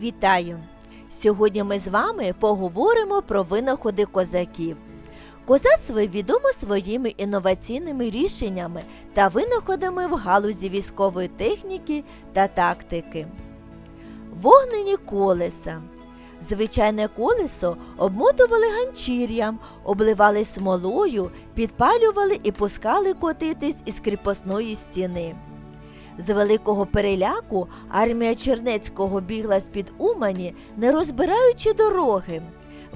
Вітаю! Сьогодні ми з вами поговоримо про винаходи козаків. Козацтво відомо своїми інноваційними рішеннями та винаходами в галузі військової техніки та тактики. Вогнені колеса. Звичайне колесо обмотували ганчір'ям, обливали смолою, підпалювали і пускали котитись із кріпосної стіни. З великого переляку армія Чернецького бігла з-під Умані, не розбираючи дороги.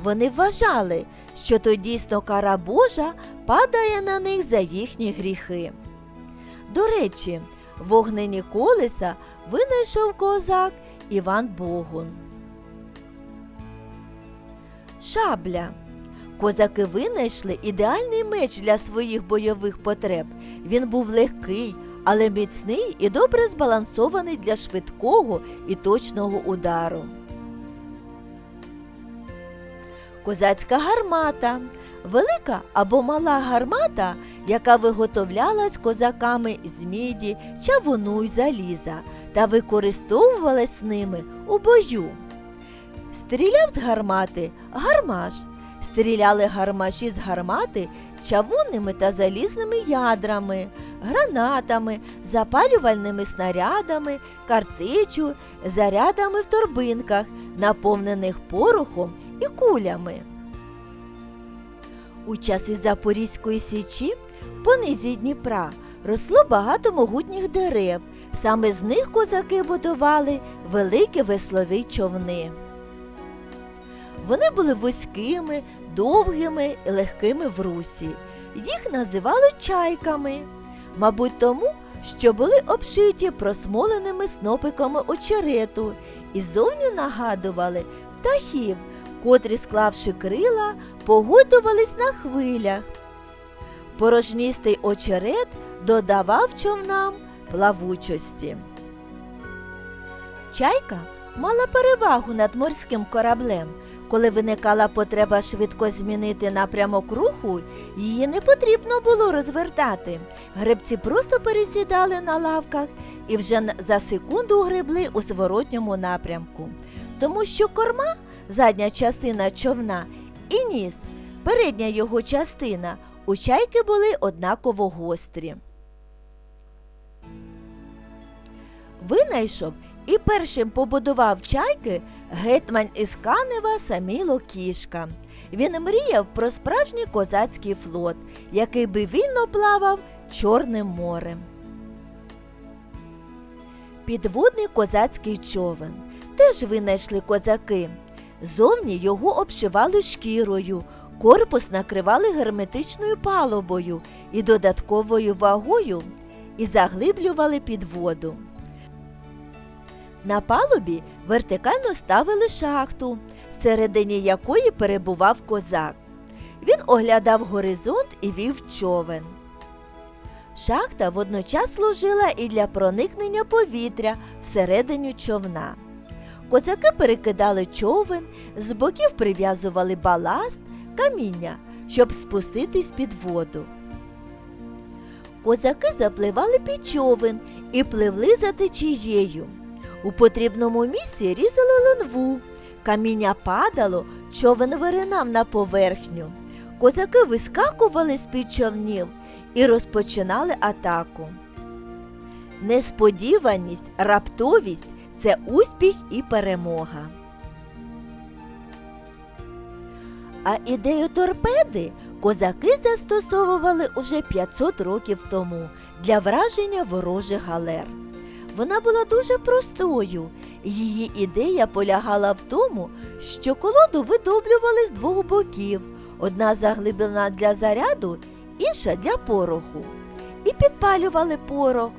Вони вважали, що то дійсно кара Божа падає на них за їхні гріхи. До речі, вогнені колеса винайшов козак Іван Богун. Шабля. Козаки винайшли ідеальний меч для своїх бойових потреб. Він був легкий, але міцний і добре збалансований для швидкого і точного удару. Козацька гармата велика або мала гармата, яка виготовлялась козаками з міді, чавуну й заліза та використовувалась ними у бою. Стріляв з гармати гармаш. Стріляли гармаші з гармати чавунними та залізними ядрами, гранатами, запалювальними снарядами, картичю, зарядами в торбинках, наповнених порохом і кулями. У часи Запорізької січі в понизі Дніпра росло багато могутніх дерев. Саме з них козаки будували великі веслові човни. Вони були вузькими, довгими і легкими в русі. Їх називали чайками, мабуть, тому, що були обшиті просмоленими снопиками очерету і зовні нагадували птахів, котрі, склавши крила, погодувались на хвилях. Порожністий очерет додавав човнам плавучості. Чайка мала перевагу над морським кораблем. Коли виникала потреба швидко змінити напрямок руху, її не потрібно було розвертати. Гребці просто пересідали на лавках і вже за секунду гребли у зворотньому напрямку. Тому що корма, задня частина човна, і ніс, передня його частина, у чайки були однаково гострі. Винайшов і першим побудував чайки гетьман із Канева Саміло Кішка. Він мріяв про справжній козацький флот, який би вільно плавав Чорним морем. Підводний козацький човен теж винайшли козаки. Зовні його обшивали шкірою, корпус накривали герметичною палубою і додатковою вагою і заглиблювали під воду. На палубі вертикально ставили шахту, всередині якої перебував козак. Він оглядав горизонт і вів човен. Шахта водночас служила і для проникнення повітря всередину човна. Козаки перекидали човен, з боків прив'язували баласт, каміння, щоб спуститись під воду. Козаки запливали під човен і пливли за течією. У потрібному місці різали линву. Каміння падало, човен виринав на поверхню. Козаки вискакували з-під човнів і розпочинали атаку. Несподіваність, раптовість це успіх і перемога. А ідею торпеди козаки застосовували уже 500 років тому для враження ворожих галер. Вона була дуже простою. Її ідея полягала в тому, що колоду видоблювали з двох боків, одна заглиблена для заряду, інша для пороху. І підпалювали порох.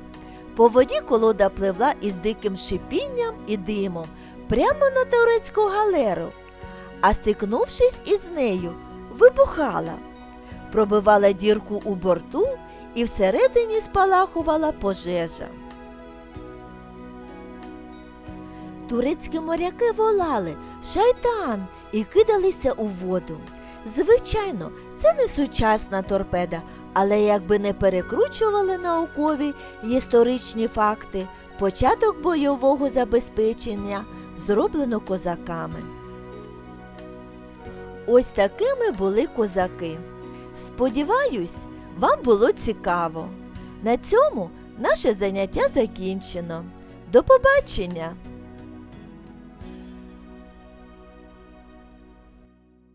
По воді колода пливла із диким шипінням і димом прямо на турецьку галеру, а стикнувшись із нею, вибухала, пробивала дірку у борту і всередині спалахувала пожежа. Турецькі моряки волали шайтан і кидалися у воду. Звичайно, це не сучасна торпеда, але якби не перекручували наукові історичні факти, початок бойового забезпечення зроблено козаками. Ось такими були козаки. Сподіваюсь, вам було цікаво. На цьому наше заняття закінчено. До побачення!